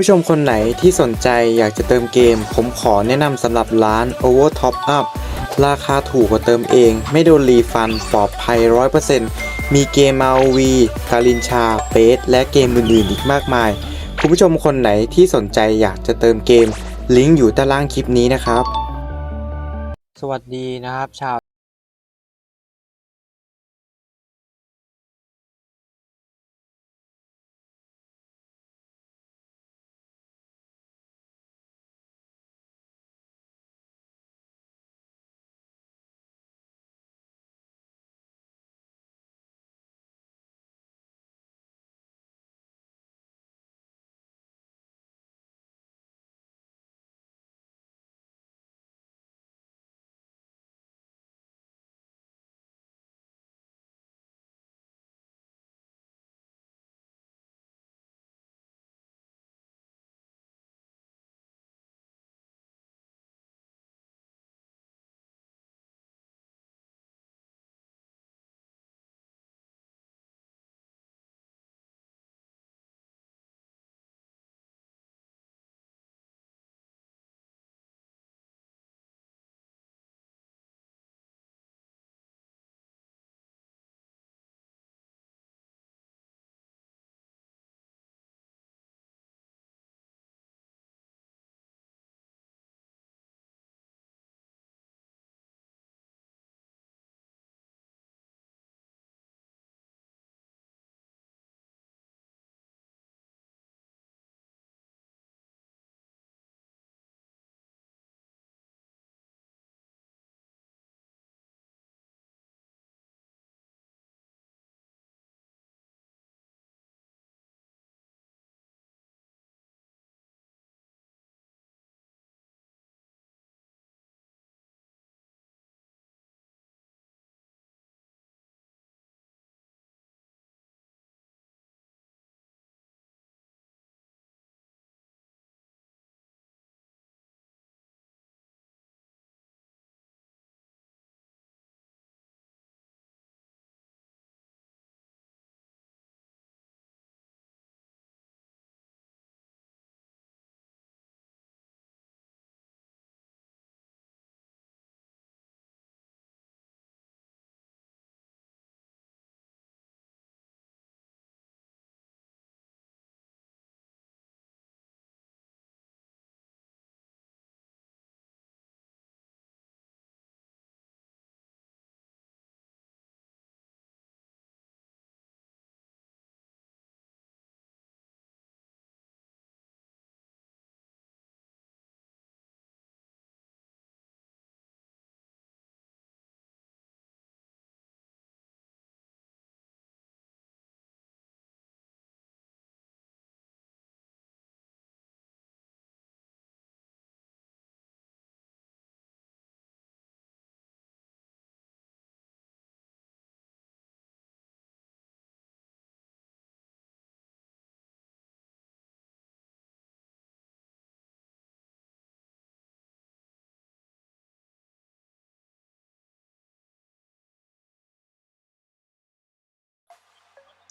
ผู้ชมคนไหนที่สนใจอยากจะเติมเกม ผมขอแนะนำสำหรับร้าน Over Top Up ราคาถูกกว่าเติมเอง ไม่โดนรีฟันปลอดภัย 100%มีเกม ROV กาลินชาเปสและเกมอื่นๆ อีกมากมาย คุณผู้ชมคนไหนที่สนใจอยากจะเติมเกม ลิงก์อยู่ใต้ล่างคลิปนี้นะครับ สวัสดีนะครับชาว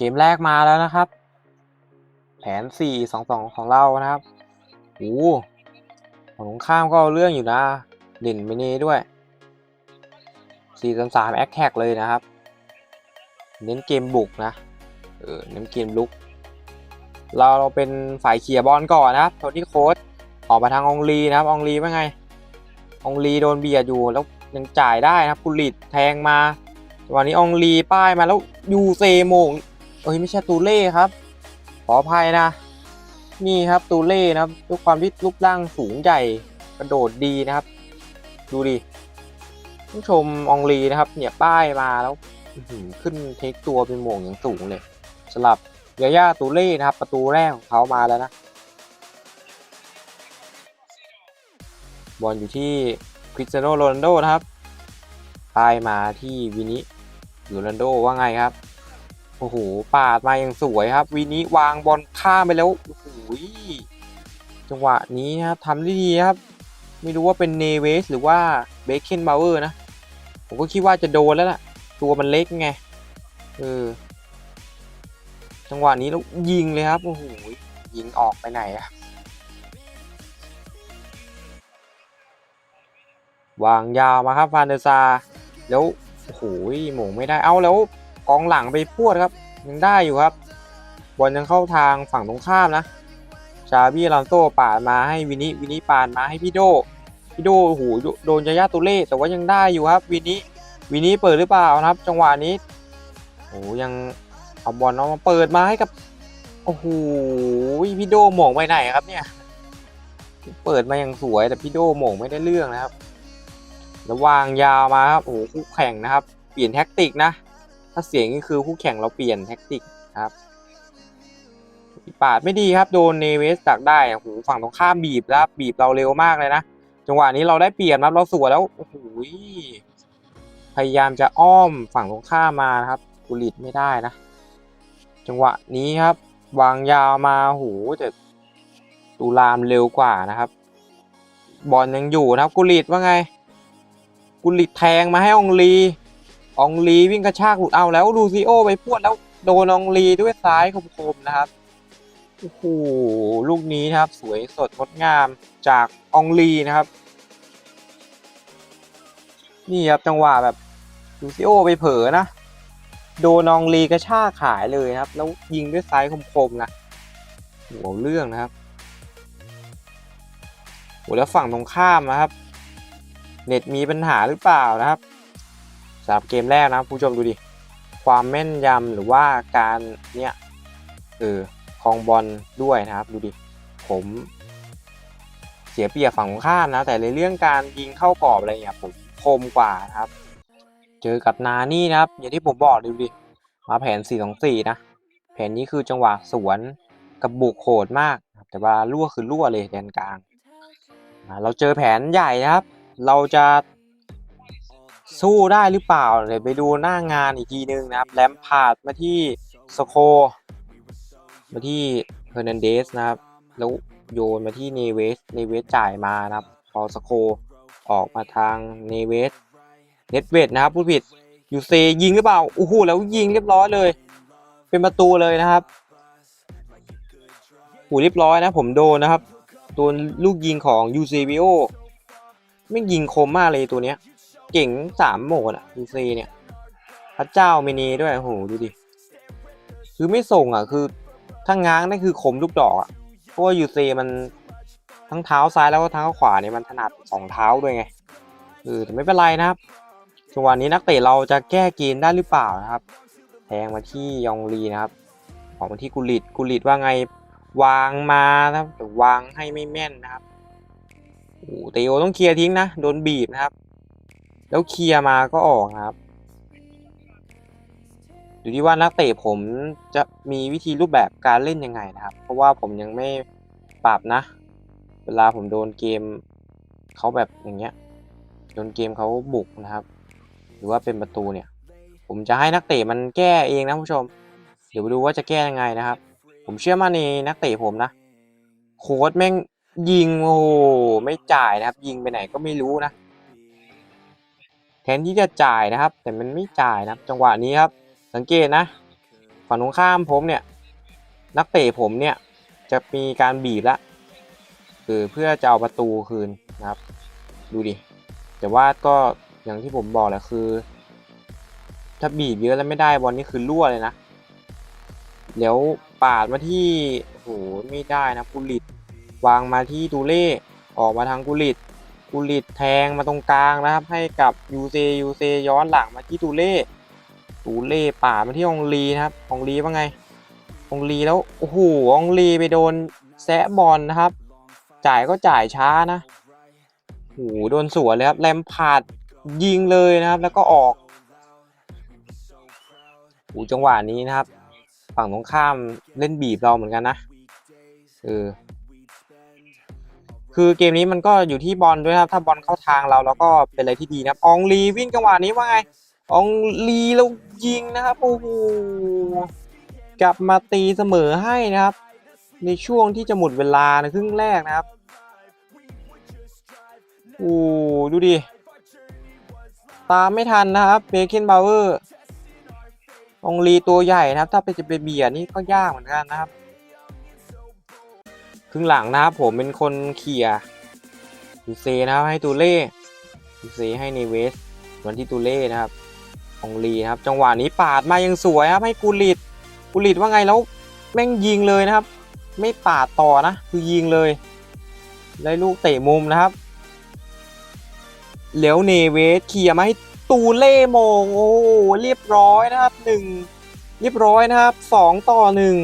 เกมแรกมาแล้วนะครับ แผนสี่สองสองของเรานะครับโอ้ของตรงข้ามก็เอาเรื่องอยู่นะ เด่นไปเน่ด้วยสี่สามสามแอคแท็กเลยนะครับ เน้นเกมบุกนะ เออ เน้นเกมลุก เราเราเป็นฝ่ายเคลียบอลก่อนนะครับโทนี่โค้ดออกมาทางองลีนะครับ องลีว่าไง องลีโดนเบียดอยู่แล้วยังจ่ายได้นะครับกุลิตแทงมาวันนี้องลีป้ายมาแล้วยูเซโมง เอ้ยไม่ใช่ตูเล่ครับ ขออภัยนะ นี่ครับตูเล่นะครับด้วยความที่รูปร่างสูงใหญ่กระโดดดีนะครับ ดูดิต้ชมองลีนะครับเนี่ยป้ายมาแล้วขึ้นเทคตัวเป็นโมงอย่างสูงเลยสลับยาย่าตูเล่นะครับ ประตูแรกของเขามาแล้วนะบอลอยู่ที่คริสเตียโนโรนัลโดนะครับป้ายมาที่วินิโรนัลโดว่าไงครับ โอ้โหปาดมาอย่างสวยครับ วีนี้วางบอลข้ามไปแล้วโอ้โหจังหวะนี้ครับทำได้ดีครับ ไม่รู้ว่าเป็นเนเวสหรือว่าเบคเคนบาวเวอร์นะ ผมก็คิดว่าจะโดนแล้วล่ะ ตัวมันเล็กไง เออ จังหวะนี้แล้วยิงเลยครับ โอ้โห ยิงออกไปไหนอะวางยาวมาครับฟานเดซา แล้ว โอ้โหหมงไม่ได้ เอาแล้ว กองหลังไปพวดครับ ยังได้อยู่ครับ บอลยังเข้าทางฝั่งตรงข้ามนะ ชาบี้ลอนโต้ปาดมาให้วินิวินิปาดมาให้พี่โดพี่โดโอ้โหโดนยายาตุเล่แต่ว่ายังได้อยู่ครับวินิวินิเปิดหรือเปล่านะครับ จังหวะนี้โอ้ยังเอาบอลเอามาเปิดมาให้กับโอ้โหพี่โดหม่งไปไหนครับเนี่ย เปิดมาอย่างสวยแต่พี่โดหม่งไม่ได้เรื่องนะครับ แล้ววางยาวมาครับโอ้โหคู่แข่งนะครับ เปลี่ยนแท็กติกนะ ถ้าเสียงนี่คือคู่แข่งเราเปลี่ยนแท็กติกครับปาดไม่ดีครับโดนเนเวสดักได้โอ้โหฝั่งตรงข้ามบีบแล้วบีบเราเร็วมากเลยนะจังหวะนี้เราได้เปลี่ยนครับเราสวนแล้วโอ้โหพยายามจะอ้อมฝั่งตรงข้ามมานะครับกุลิตไม่ได้นะ จังหวะนี้ครับ วางยาวมาโอ้โหแต่ตูรามเร็วกว่านะครับบอลยังอยู่นะครับกุลิตว่าไงกุลิตแทงมาให้องลี องลีวิ่งกระชากหลุดเอาแล้วลูซิโอไปพวดแล้วโดนองลีด้วยซ้ายคมๆนะครับโอ้โหลูกนี้นะครับ สวยสดงดงามจากองลีนะครับ นี่ครับจังหวะแบบลูซิโอไปเผลอนะ โดนองลีกระชากขายเลยครับ แล้วยิงด้วยซ้ายคมๆนะหัวเรื่องนะครับโอ้แล้วฝั่งตรงข้ามนะครับ เน็ตมีปัญหาหรือเปล่านะครับ สำหรับเกมแรกนะผู้ชมดูดิ ความแม่นยำหรือว่าการเนี่ยเออคองบอลด้วยนะครับดูดิผมเสียเปรียบฝั่งตรงข้ามนะแต่ในเรื่องการยิงเข้ากรอบอะไรเงี้ยผมคมกว่าครับ เจอกับนานี่นะครับ อย่างที่ผมบอกดูดิมาแผน 4 2 4 นะ แผนนี้คือจังหวะสวนกับบุกโหดมาก แต่ว่ารั่วคือรั่วเลยแดนกลาง เราเจอแผนใหญ่นะครับ เราจะ สู้ได้หรือเปล่าเดี๋ยวไปดูหน้างานอีกทีนึงนะครับแลมพาดมาที่สโค มาที่เฮอร์นันเดสนะครับ แล้วโยนมาที่เนเวสเนเวสจ่ายมานะครับ พอสโคออกมาทางเนเวสเนตเวดนะครับพูดผิดยูเซยิงหรือเปล่าโอ้โหแล้วยิงเรียบร้อยเลย เป็นประตูเลยนะครับโหเรียบร้อยนะผมโดนนะครับโดนลูกยิงของยูเซวิโอไม่ยิงคมมากเลยตัวเนี้ย เก่งสามโหมดอะยูเซเนี่ยพระเจ้าเมเนด้วยโอ้โหดูดิคือไม่ส่งอะคือถ้าง้างนั่นคือคมลูกดอกอะเพราะว่ายูเซมันทั้งเท้าซ้ายแล้วก็เท้าขวาเนี่ยมันถนัดสองเท้าด้วยไงเออแต่ไม่เป็นไรนะครับจังหวะนี้นักเตะเราจะแก้เกมได้หรือเปล่านะครับแทงมาที่ยองลีนะครับออกมาที่กุลิตกุลิตว่าไงวางมานะครับแต่วางให้ไม่แม่นนะครับโอ้เตโอต้องเคลียร์ทิ้งนะโดนบีบนะครับ แล้วเคลียร์มาก็ออกนะครับ อยู่ที่ว่านักเตะผมจะมีวิธีรูปแบบการเล่นยังไงนะครับ เพราะว่าผมยังไม่ปรับนะ เวลาผมโดนเกมเขาแบบอย่างเงี้ย โดนเกมเขาบุกนะครับ หรือว่าเป็นประตูเนี่ย ผมจะให้นักเตะมันแก้เองนะผู้ชม เดี๋ยวไปดูว่าจะแก้ยังไงนะครับ ผมเชื่อมั่นในนักเตะผมนะ โค้ดแม่งยิงโอ้โหไม่จ่ายนะครับ ยิงไปไหนก็ไม่รู้นะ ทนที่จะจ่ายนะครับ แต่มันไม่จ่ายนะครับ จังหวะนี้ครับ สังเกตนะฝั่งตรงข้ามผมเนี่ย นักเตะผมเนี่ยจะมีการบีบละคือเพื่อจะเอาประตูคืนนะครับ ดูดิแต่ว่าก็อย่างที่ผมบอกแหละคือ ถ้าบีบเยอะแล้วไม่ได้บอลนี่คือรั่วเลยนะเดี๋ยวปาดมาที่โอ้โหไม่ได้นะกุลิตวางมาที่ตูเล่ออกมาทางกุลิต กุลิตแทงมาตรงกลางนะครับ ให้กับยูเซยูเซย้อนหลังมาที่ตูเล่ตูเล่ป่ามาที่องลีนะครับองลีว่าไงองลีแล้วโอ้โหองลีไปโดนแซะบอลนะครับ จ่ายก็จ่ายช้านะโอ้โหโดนสวนเลยครับแลมพาดยิงเลยนะครับ แล้วก็ออกโอ้จังหวะนี้นะครับ ฝั่งตรงข้ามเล่นบีบเราเหมือนกันนะเออ คือเกมนี้มันก็อยู่ที่บอลด้วยครับถ้าบอลเข้าทางเราแล้วก็เป็นอะไรที่ดีนะครับอองลีวิ่งจังหวะนี้ว่าไงอองลีแล้วยิงนะครับโอ้โหกลับมาตีเสมอให้นะครับ ในช่วงที่จะหมดเวลาในครึ่งแรกนะครับโอ้ดูดิตามไม่ทันนะครับเบเคนบาวเวอร์องลีตัวใหญ่นะครับ ถ้าไปจะไปเบียดนี่ก็ยากเหมือนกันนะครับ ครึ่งหลังนะครับผมเป็นคนเขี่ยดูเซนะครับให้ตูเล่ยูเซให้เนเวสวันที่ตูเล่นะครับองลีนะครับ จังหวะนี้ปาดมายังสวยครับให้กูลิดกูลิดว่าไงแล้วแม่งยิงเลยนะครับ ไม่ปาดต่อนะ คือยิงเลยได้ลูกเตะมุมนะครับแล้วเนเวสเคลียร์มาให้ตูเล่โมงโอ้เรียบร้อยนะครับหนึ่งเรียบร้อยนะครับสองต่อหนึ่ง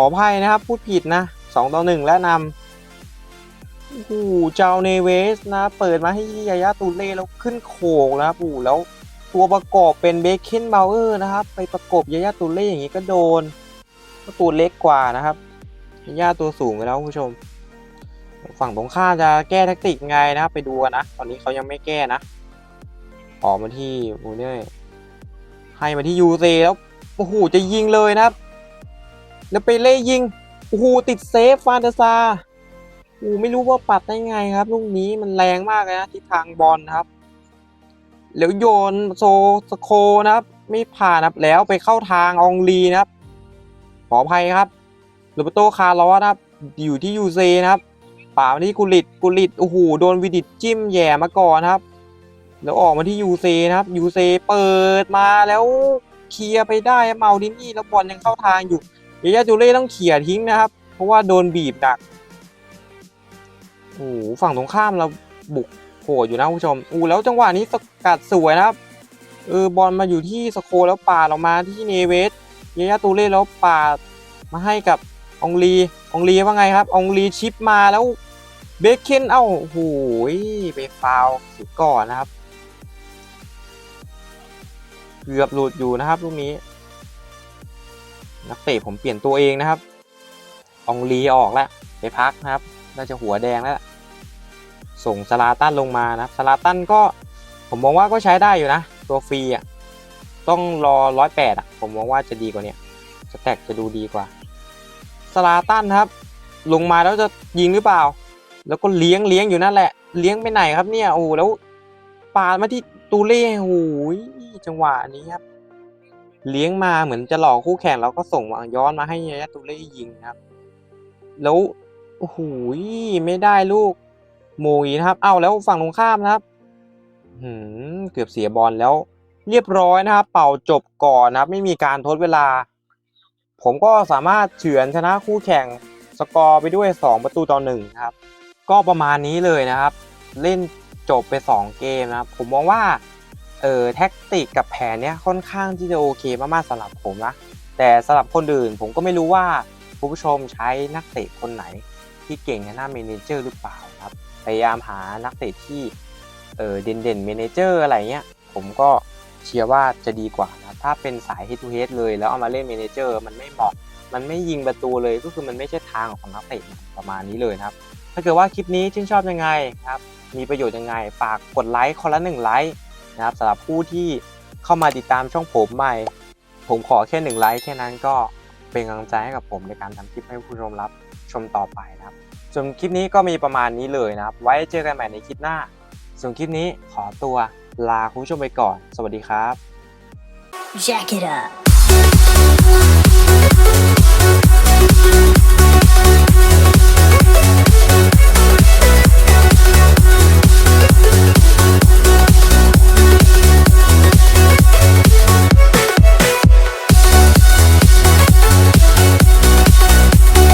ออภัยนะครับ พูดผิดนะสองต่อหนึ่งและนำโอ้โหเจ้าเนเวสนะ เปิดมาให้ยายาตูเล่แล้วขึ้นโขกนะครับโอ้แล้วตัวประกอบเป็นเบคเคนเบลเออร์นะครับ ไปประกบยายาตูเล่อย่างนี้ก็โดนตัวเล็กกว่านะครับยายาตัวสูงไปแล้วคุณผู้ชม ฝั่งตรงข้ามจะแก้แทคติกไงนะครับ ไปดูกันนะ ตอนนี้เขายังไม่แก้นะ ออกมาที่บูเน่ให้มาที่ยูเซแล้วโอ้โหจะยิงเลยนะครับ แล้วไปเล่ยิงโอ้โหติดเซฟฟานเดซาโอ้โหไม่รู้ว่าปัดได้ไงครับลูกนี้มันแรงมากเลยนะทิศทางบอลนะครับแล้วโยนโซสโคนะครับ ไม่ผ่านนะครับแล้วไปเข้าทางองลีนะครับ ขออภัยครับโรเบโตคาร์ลอสนะครับ อยู่ที่ยูเซนะครับป่ามาที่กุลิตกุลิตโอ้โหโดนวิดิตจิ้มแย่มาก่อนครับ แล้วออกมาที่ยูเซนะครับยูเซเปิดมาแล้วเคลียร์ไปได้เมาดินี่แล้วบอลยังเข้าทางอยู่ เยายาจูเล่ต้องเขี่ยทิ้งนะครับ เพราะว่าโดนบีบดักโอ้โหฝั่งตรงข้ามเราบุกโหดอยู่นะคุณผู้ชมอู้แล้วจังหวะนี้สกัดสวยนะครับเออบอลมาอยู่ที่สโคแล้วปาดออกมาที่เนเวสเยายาตูเล่แล้วปามาให้กับองลีองลีว่าไงครับองลีชิปมาแล้วเบคเคนเอ้าโอ้โหไปฟาวสียก่อนนะครับ เกือบหลุดอยู่นะครับลูกนี้ นักเตะผมเปลี่ยนตัวเองนะครับ องลีออกแล้วไปพักนะครับ น่าจะหัวแดงแล้ว ส่งสลาตันลงมานะครับสลาตันก็ผมมองว่าก็ใช้ได้อยู่นะ ตัวฟรีอะต้องรอร้อยแปดอะ ผมมองว่าจะดีกว่าเนี้ยสแต็กจะดูดีกว่าสลาตันครับ ลงมาแล้วจะยิงหรือเปล่า แล้วก็เลี้ยงเลี้ยงอยู่นั่นแหละ เลี้ยงไปไหนครับเนี่ยโอ้แล้วปาดมาที่ตูเล่โอ้โหจังหวะนี้ครับ เลี้ยงมาเหมือนจะหลอกคู่แข่งแล้วก็ส่งย้อนมาให้ยายาตูเล่ยิงครับ แล้วโอ้โหไม่ได้ลูกโมยนะครับ เอาแล้วฝั่งตรงข้ามนะครับหืมเกือบเสียบอลแล้ว เรียบร้อยนะครับ เป่าจบก่อนนะครับ ไม่มีการทดเวลา ผมก็สามารถเฉือนชนะคู่แข่งสกอร์ไปด้วย 2 ประตูต่อ1นะครับ ก็ประมาณนี้เลยนะครับ เล่นจบไป 2 เกมนะครับ ผมมองว่า ออแท็กติกกับแผนเนี้ยค่อนข้างที่จะโอเคมากๆสำหรับผมนะแต่สำหรับคนอื่นผมก็ไม่รู้ว่าผู้ชมใช้นักเตะคนไหนที่เก่งในหน้าเมนเจอร์หรือเปล่าครับพยายามหานักเตะที่เออเด่นเด่นเมนเจอร์อะไรเงี้ยผมก็เชียร์ว่าจะดีกว่านะถ้าเป็นสาย head to head เลยแล้วเอามาเล่นเมนเจอร์มันไม่เหมาะมันไม่ยิงประตูเลยก็คือมันไม่ใช่ทางของนักเตะประมาณนี้เลยนะครับ ถ้าเกิดว่าคลิปนี้ชื่นชอบยังไงครับมีประโยชน์ยังไงฝากกดไลค์คนละหนึ่งไลค์ นะครับสำหรับผู้ที่เข้ามาติดตามช่องผมใหม่ ผมขอแค่หนึ่งไลค์แค่นั้นก็เป็นกำลังใจให้กับผมในการทำคลิปให้ผู้ชมรับชมต่อไปนะครับ ส่วนคลิปนี้ก็มีประมาณนี้เลยนะครับ ไว้เจอกันใหม่ในคลิปหน้า ส่วนคลิปนี้ขอตัวลาคุณผู้ชมไปก่อน สวัสดีครับ Jack it up.